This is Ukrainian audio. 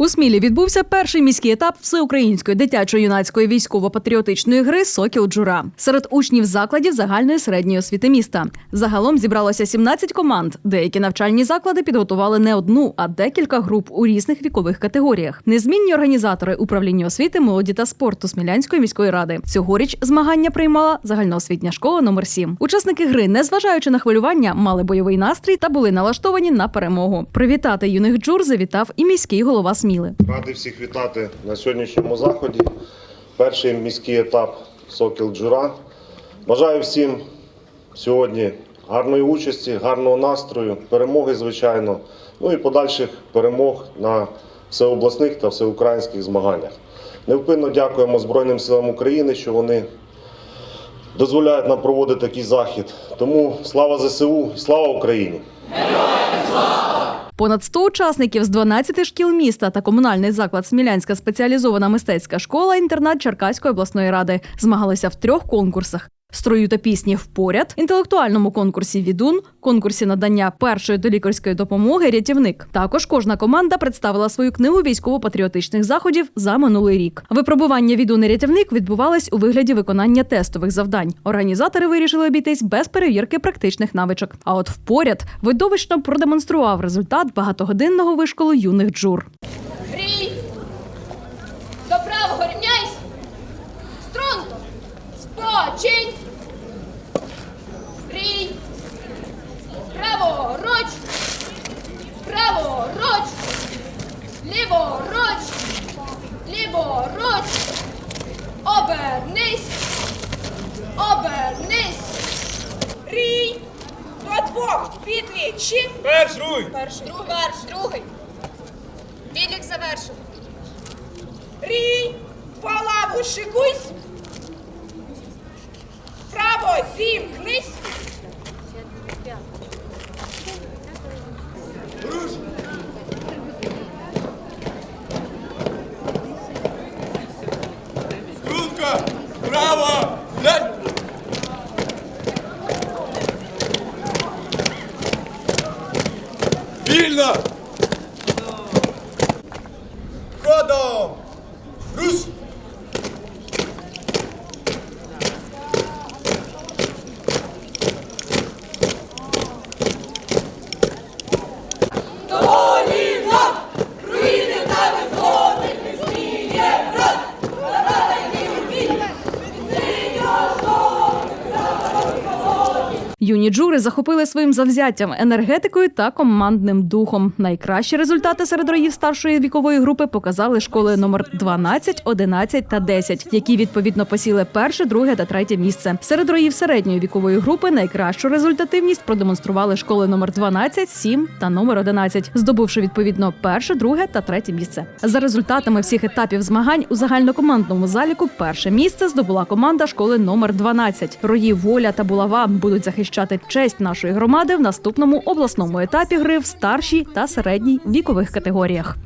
У Смілі відбувся перший міський етап всеукраїнської дитячо-юнацької військово-патріотичної гри Сокіл Джура серед учнів закладів загальної середньої освіти міста. Загалом зібралося 17 команд. Деякі навчальні заклади підготували не одну, а декілька груп у різних вікових категоріях. Незмінні організатори управління освіти, молоді та спорту Смілянської міської ради. Цьогоріч змагання приймала загальноосвітня школа номер 7 Учасники гри, незважаючи на хвилювання, мали бойовий настрій та були налаштовані на перемогу. Привітати юних джур завітав і міський голова Сміли. Радий всіх вітати на сьогоднішньому заході. Перший міський етап Сокіл Джура. Бажаю всім сьогодні гарної участі, гарного настрою, перемоги, звичайно, ну і подальших перемог на всеобласних та всеукраїнських змаганнях. Невпинно дякуємо Збройним силам України, що вони дозволяють нам проводити такий захід. Тому слава ЗСУ і слава Україні! Понад 100 учасників з 12 шкіл міста та комунальний заклад Смілянська спеціалізована мистецька школа інтернат Черкаської обласної ради змагалися в трьох конкурсах. Строю та пісні впоряд, інтелектуальному конкурсі Відун, конкурсі надання першої долікарської допомоги Рятівник. Також кожна команда представила свою книгу військово-патріотичних заходів за минулий рік. Випробування Відун і рятівник відбувались у вигляді виконання тестових завдань. Організатори вирішили обійтись без перевірки практичних навичок. А от впоряд видовищно продемонстрував результат багатогодинного вишколу юних джур. Рій! До! Підвічі. Перш другий. Перший. Другий, перший, другий. Відлік завершив. Рій! Палаву, шикусь. шикуйсь. Право зімкнись. Вільно! Юні джури захопили своїм завзяттям, енергетикою та командним духом. Найкращі результати серед роїв старшої вікової групи показали школи номер 12, 11 та 10, які відповідно посіли перше, друге та третє місце. Серед роїв середньої вікової групи найкращу результативність продемонстрували школи номер 12, 7 та номер 11, здобувши відповідно перше, друге та третє місце. За результатами всіх етапів змагань у загальнокомандному заліку перше місце здобула команда школи номер 12. Рої Воля та Булава будуть захищати честь нашої громади в наступному обласному етапі гри в старшій та середній вікових категоріях.